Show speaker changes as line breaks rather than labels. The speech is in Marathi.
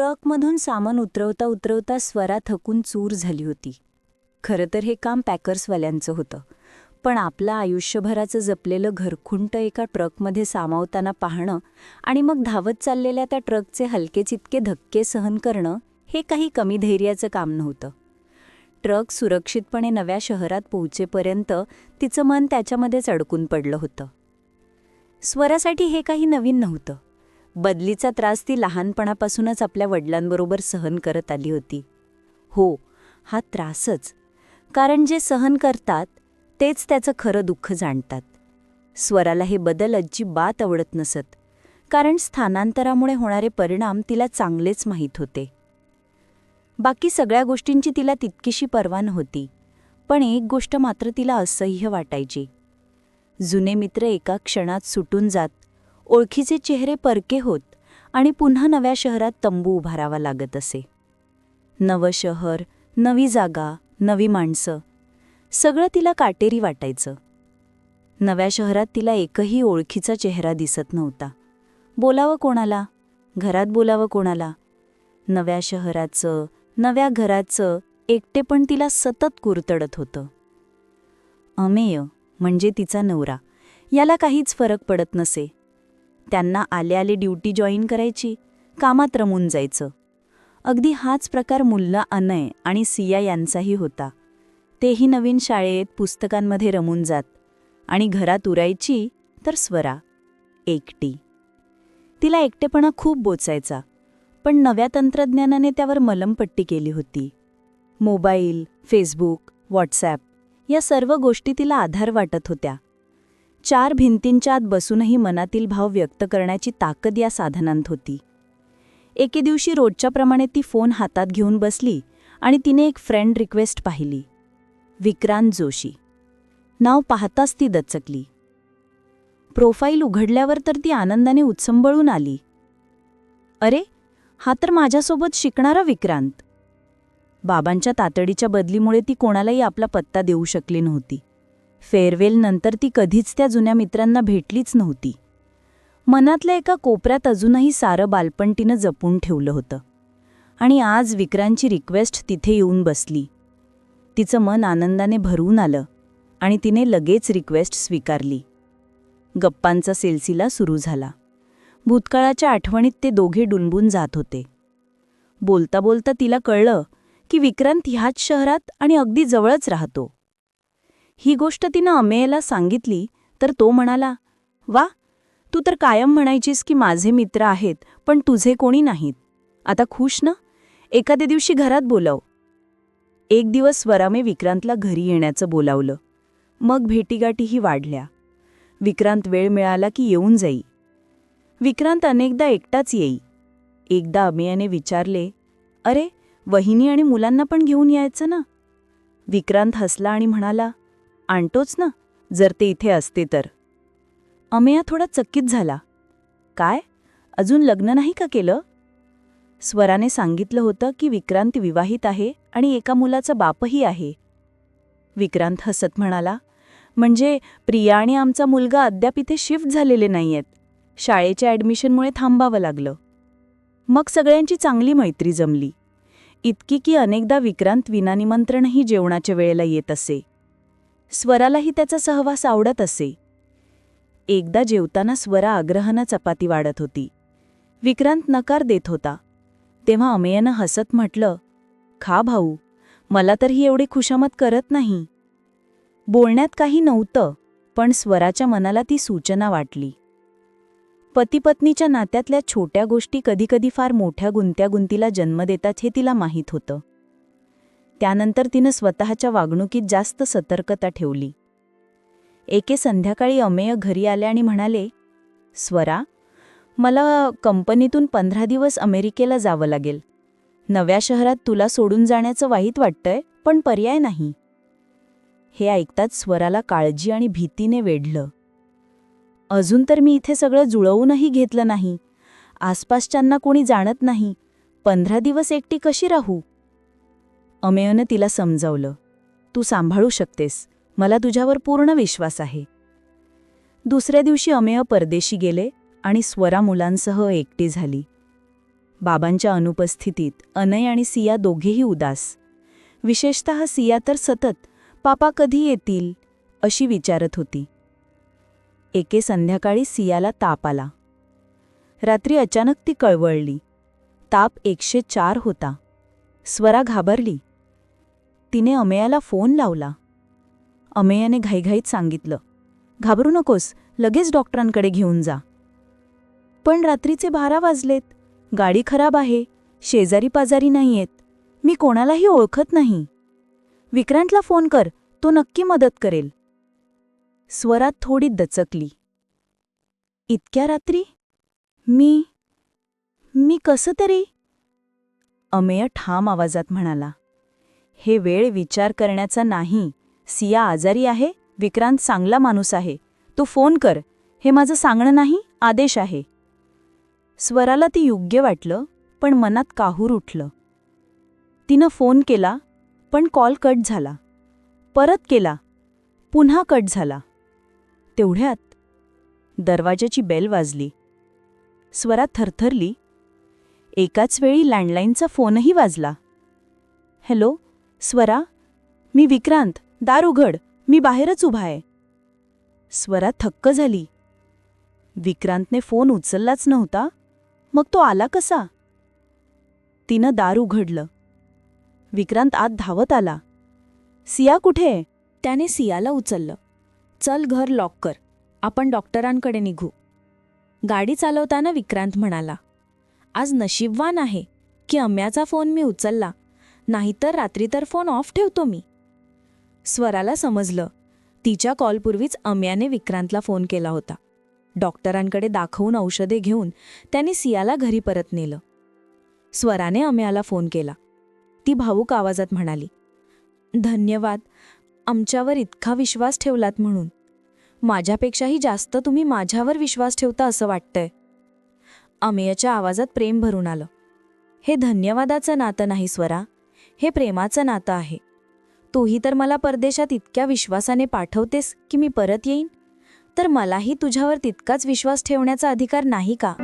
ट्रकमधून सामान उतरवता उतरवता स्वरा थकून चूर झाली होती. खरं तर हे काम पॅकर्सवाल्यांचं होतं. पण आपलं आयुष्यभराचं जपलेलं घरखुंट एका ट्रकमध्ये सामावताना पाहणं आणि मग धावत चाललेल्या त्या ट्रकचे हलके चितके धक्के सहन करणं हे काही कमी धैर्याचं काम नव्हतं. ट्रक सुरक्षितपणे नव्या शहरात पोहोचेपर्यंत तिचं मन त्याच्यामध्येच अडकून पडलं होतं. स्वरासाठी हे काही नवीन नव्हतं. बदलीचा त्रास ती लहानपणापासूनच आपल्या वडिलांबरोबर सहन करत आली होती. हो हा त्रासच. कारण जे सहन करतात तेच त्याचं खरं दुःख जाणतात. स्वराला हे बदल अजिबात आवडत नसत. कारण स्थानांतरामुळे होणारे परिणाम तिला चांगलेच माहीत होते. बाकी सगळ्या गोष्टींची तिला तितकीशी पर्वा नव्हती. पण एक गोष्ट मात्र तिला असह्य वाटायची. जुने मित्र एका क्षणात सुटून जात ओळखीचे चेहरे परके होत आणि पुन्हा नव्या शहरात तंबू उभारावा लागत असे. नवं शहर नवी जागा नवी माणसं सगळं तिला काटेरी वाटायचं. नव्या शहरात तिला एकही ओळखीचा चेहरा दिसत नव्हता. बोलावं कोणाला? घरात बोलावं कोणाला? नव्या शहराचं नव्या घराचं एकटेपण तिला सतत कुरतडत होतं. अमेय म्हणजे तिचा नवरा. याला काहीच फरक पडत नसे. त्यांना आले आले ड्युटी जॉईन करायची कामात रमून जायचं. अगदी हाच प्रकार मुल्ला अनय आणि सिया यांचाही होता. तेही नवीन शाळेत पुस्तकांमध्ये रमून जात आणि घरात उरायची तर स्वरा एकटी. तिला एकटेपणा खूप बोचायचा पण नव्या तंत्रज्ञानाने त्यावर मलमपट्टी केली होती. मोबाईल फेसबुक व्हॉट्सॲप या सर्व गोष्टी तिला आधार वाटत होत्या. चार भिंतींच्या आत बसूनही मनातील भाव व्यक्त करण्याची ताकद या साधनांत होती. एके दिवशी रोजच्याप्रमाणे ती फोन हातात घेऊन बसली आणि तिने एक फ्रेंड रिक्वेस्ट पाहिली. विक्रांत जोशी. नाव पाहताच ती दचकली. प्रोफाईल उघडल्यावर तर ती आनंदाने उत्संबळून आली. अरे हा तर माझ्यासोबत शिकणारा विक्रांत. बाबांच्या तातडीच्या बदलीमुळे ती कोणालाही आपला पत्ता देऊ शकली नव्हती. फेअरवेलनंतर ती कधीच त्या जुन्या मित्रांना भेटलीच नव्हती. मनातल्या एका कोपऱ्यात अजूनही सारं बालपण तिनं जपून ठेवलं होतं. आणि आज विक्रांची रिक्वेस्ट तिथे येऊन बसली. तिचं मन आनंदाने भरून आलं आणि तिने लगेच रिक्वेस्ट स्वीकारली. गप्पांचा सिलसिला सुरू झाला. भूतकाळाच्या आठवणीत ते दोघे डुंबून जात होते. बोलता बोलता तिला कळलं की विक्रांत ह्याच शहरात आणि अगदी जवळच राहतो. ही गोष्ट तिनं अमेयला सांगितली तर तो म्हणाला वा तू तर कायम म्हणायचीस की माझे मित्र आहेत पण तुझे कोणी नाहीत. आता खुश ना? एखाद्या दिवशी घरात बोलाव. एक दिवस स्वरामे विक्रांतला घरी येण्याचं बोलावलं. मग भेटीगाठीही वाढल्या. विक्रांत वेळ मिळाला की येऊन जाई. विक्रांत अनेकदा एकटाच येई. एकदा अमेयाने विचारले अरे वहिनी आणि मुलांना पण घेऊन यायचं ना? विक्रांत हसला आणि म्हणाला आणतोच ना जर ते इथे असते तर. अमेया थोडा चकित झाला. काय? अजून लग्न नाही का केलं? स्वराने सांगितलं होतं की विक्रांत विवाहित आहे आणि एका मुलाचा बापही आहे. विक्रांत हसत म्हणाला म्हणजे प्रिया आणि आमचा मुलगा अद्याप इथे शिफ्ट झालेले नाहीयेत. शाळेच्या ॲडमिशनमुळे थांबावं लागलं. मग सगळ्यांची चांगली मैत्री जमली. इतकी की अनेकदा विक्रांत विनानिमंत्रणही जेवणाच्या वेळेला येत असे. स्वरालाही त्याचा सहवास आवडत असे. एकदा जेवताना स्वरा आग्रहानं चपाती वाढत होती. विक्रांत नकार देत होता. तेव्हा अमेयानं हसत म्हटलं खा भाऊ मला तर ही एवढी खुशामत करत नाही. बोलण्यात काही नव्हतं पण स्वराच्या मनाला ती सूचना वाटली. पतीपत्नीच्या नात्यातल्या छोट्या गोष्टी कधीकधी फार मोठ्या गुंत्यागुंतीला जन्म देतात हे तिला माहीत होतं. त्यानंतर तिनं स्वतःच्या वागणुकीत जास्त सतर्कता ठेवली. एके संध्याकाळी अमेय घरी आले आणि म्हणाले स्वरा मला कंपनीतून पंधरा दिवस अमेरिकेला जावं लागेल. नव्या शहरात तुला सोडून जाण्याचं वाईट वाटतंय पण पर्याय नाही. हे ऐकताच स्वराला काळजी आणि भीतीने वेढलं. अजून तर मी इथे सगळं जुळवूनही घेतलं नाही. आसपासच्यांना कोणी जाणत नाही. पंधरा दिवस एकटी कशी राहू? अमेयनं तिला समजावलं तू सांभाळू शकतेस. मला तुझ्यावर पूर्ण विश्वास आहे. दुसऱ्या दिवशी अमेय परदेशी गेले आणि स्वरा मुलांसह एकटी झाली. बाबांच्या अनुपस्थितीत अनय आणि सिया दोघेही उदास. विशेषतः सिया तर सतत पापा कधी येतील? अशी विचारत होती. एके संध्याकाळी सियाला ताप आला. रात्री अचानक ती कळवळली. ताप एकशे चार होता. स्वरा घाबरली. तिने अमेयाला फोन लावला. अमेयाने घाईघाईत सांगितलं घाबरू नकोस लगेच डॉक्टरांकडे घेऊन जा. पण रात्रीचे बारा वाजलेत. गाडी खराब आहे. शेजारी पाजारी नाहीयेत. मी कोणालाही ओळखत नाही. विक्रांतला फोन कर. तो नक्की मदत करेल. स्वरात थोडी दचकली. इतक्या रात्री? मी मी कसं तरी? अमेय ठाम आवाजात म्हणाला. हे वेळ विचार करण्याचा नाही. सिया आजारी आहे. विक्रांत चांगला माणूस आहे. तू फोन कर. हे माझं सांगणं नाही आदेश आहे. स्वराला ती योग्य वाटलं पण मनात काहूर उठलं. तिनं फोन केला पण कॉल कट झाला. परत केला पुन्हा कट झाला. तेवढ्यात दरवाजाची बेल वाजली. स्वरा थरथरली एकाच वेळी लँडलाईनचा फोनही वाजला. हॅलो स्वरा मी विक्रांत दार उघड मी बाहेरच उभा आहे. स्वरा थक्क झाली. विक्रांतने फोन उचललाच नव्हता. मग तो आला कसा? तिनं दार उघडलं. विक्रांत आत धावत आला. सिया कुठे त्याने सियाला उचललं. चल घर लॉक कर. आपण डॉक्टरांकडे निघू. गाडी चालवताना विक्रांत म्हणाला आज नशीबवान आहे की अम्याचा फोन मी उचलला. नाहीतर रात्री तर फोन ऑफ ठेवतो मी. स्वराला समजलं. तिच्या कॉलपूर्वीच अम्याने विक्रांतला फोन केला होता. डॉक्टरांकडे दाखवून औषधे घेऊन त्याने सियाला घरी परत नेलं. स्वराने अम्याला फोन केला. ती भावूक आवाजात म्हणाली धन्यवाद. आमच्यावर इतका विश्वास ठेवलात म्हणून. माझ्यापेक्षाही जास्त तुम्ही माझ्यावर विश्वास ठेवता असं वाटतंय. अमेयच्या आवाजात प्रेम भरून आलं. हे धन्यवादाचं नातं नाही स्वरा. हे प्रेमाचं नातं आहे. तूही तर मला परदेशात इतक्या विश्वासाने पाठवतेस की मी परत येईन? तर मलाही तुझ्यावर तितकाच विश्वास ठेवण्याचा अधिकार नाही का?